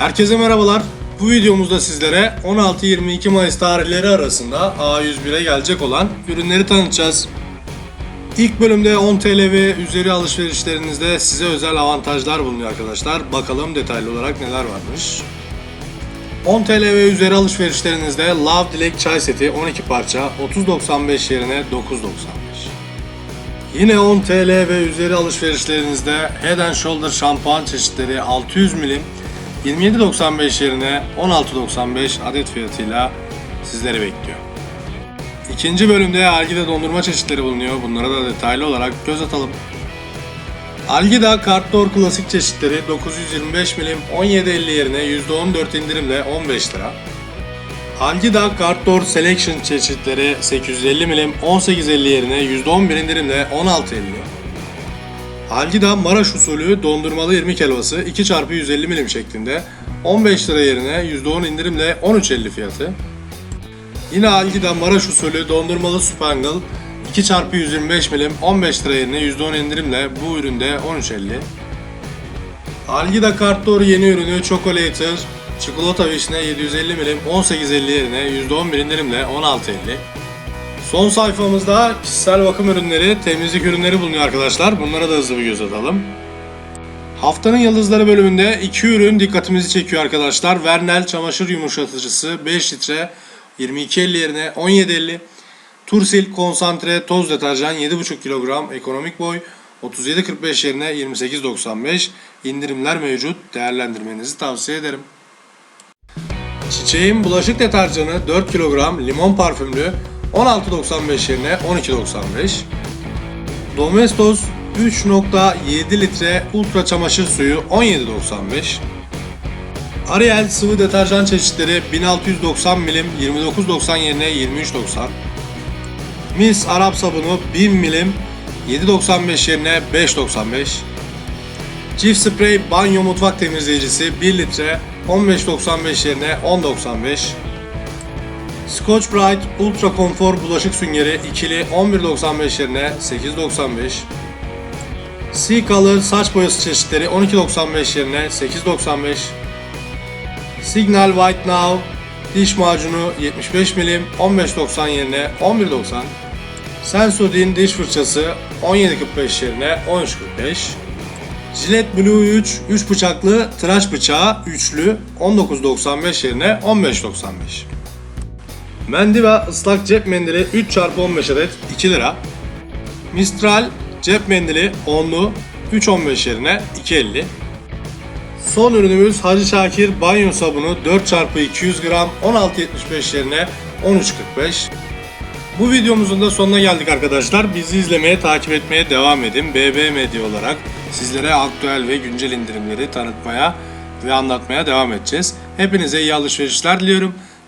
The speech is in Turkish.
Herkese merhabalar. Bu videomuzda sizlere 16-22 Mayıs tarihleri arasında A101'e gelecek olan ürünleri tanıtacağız. İlk bölümde 10 TL ve üzeri alışverişlerinizde size özel avantajlar bulunuyor arkadaşlar. Bakalım detaylı olarak neler varmış. 10 TL ve üzeri alışverişlerinizde Love Dilek çay seti 12 parça 30.95 yerine 9.95. Yine 10 TL ve üzeri alışverişlerinizde Head Shoulder şampuan çeşitleri 600 milim 27.95 yerine 16.95 adet fiyatıyla sizleri bekliyor. İkinci bölümde Algida dondurma çeşitleri bulunuyor. Bunlara da detaylı olarak göz atalım. Algida Kartdor klasik çeşitleri 925 milim 17.50 yerine %14 indirimle 15 lira. Algida Kartdor Selection çeşitleri 850 milim 18.50 yerine %11 indirimle 16.50. Algida Maraş usulü dondurmalı irmik helvası 2 x 150 milim şeklinde 15 lira yerine %10 indirimle 13.50 fiyatı. Yine Algida Maraş usulü dondurmalı spangle 2 x 125 milim 15 lira yerine %10 indirimle bu üründe 13.50. Algida Kartdor yeni ürünü Chocolator çikolata vişne 750 milim 18.50 yerine %11 indirimle 16.50. Son sayfamızda kişisel bakım ürünleri, temizlik ürünleri bulunuyor arkadaşlar. Bunlara da hızlı bir göz atalım. Haftanın Yıldızları bölümünde iki ürün dikkatimizi çekiyor arkadaşlar. Vernel çamaşır yumuşatıcısı 5 litre 22.50 yerine 17.50. Tursil konsantre toz deterjan 7,5 kilogram ekonomik boy 37.45 yerine 28.95 indirimler mevcut. Değerlendirmenizi tavsiye ederim. Çiçeğin bulaşık deterjanı 4 kilogram limon parfümlü 16.95 yerine 12.95. Domestos 3.7 litre ultra çamaşır suyu 17.95. Ariel sıvı deterjan çeşitleri 1690 milim 29.90 yerine 23.90. Mis Arap sabunu 1000 milim 7.95 yerine 5.95. Çift sprey banyo mutfak temizleyicisi 1 litre 15.95 yerine 10.95. Scotch Brite Ultra Konfor bulaşık süngeri ikili 11.95 yerine 8.95. Sea Color saç boyası çeşitleri 12.95 yerine 8.95. Signal White Now diş macunu 75 milim 15.90 yerine 11.90. Sensodyne diş fırçası 17.45 yerine 13.45. Gillette Blue 3 3 bıçaklı tıraş bıçağı üçlü 19.95 yerine 15.95. Mendiva ıslak cep mendili 3x15 adet 2 lira. Mistral cep mendili 10'lu 3.15 yerine 2.50. Son ürünümüz Hacı Şakir banyo sabunu 4x200 gram 16.75 yerine 13.45. Bu videomuzun da sonuna geldik arkadaşlar. Bizi izlemeye, takip etmeye devam edin. BB Medya olarak sizlere aktüel ve güncel indirimleri tanıtmaya ve anlatmaya devam edeceğiz. Hepinize iyi alışverişler diliyorum.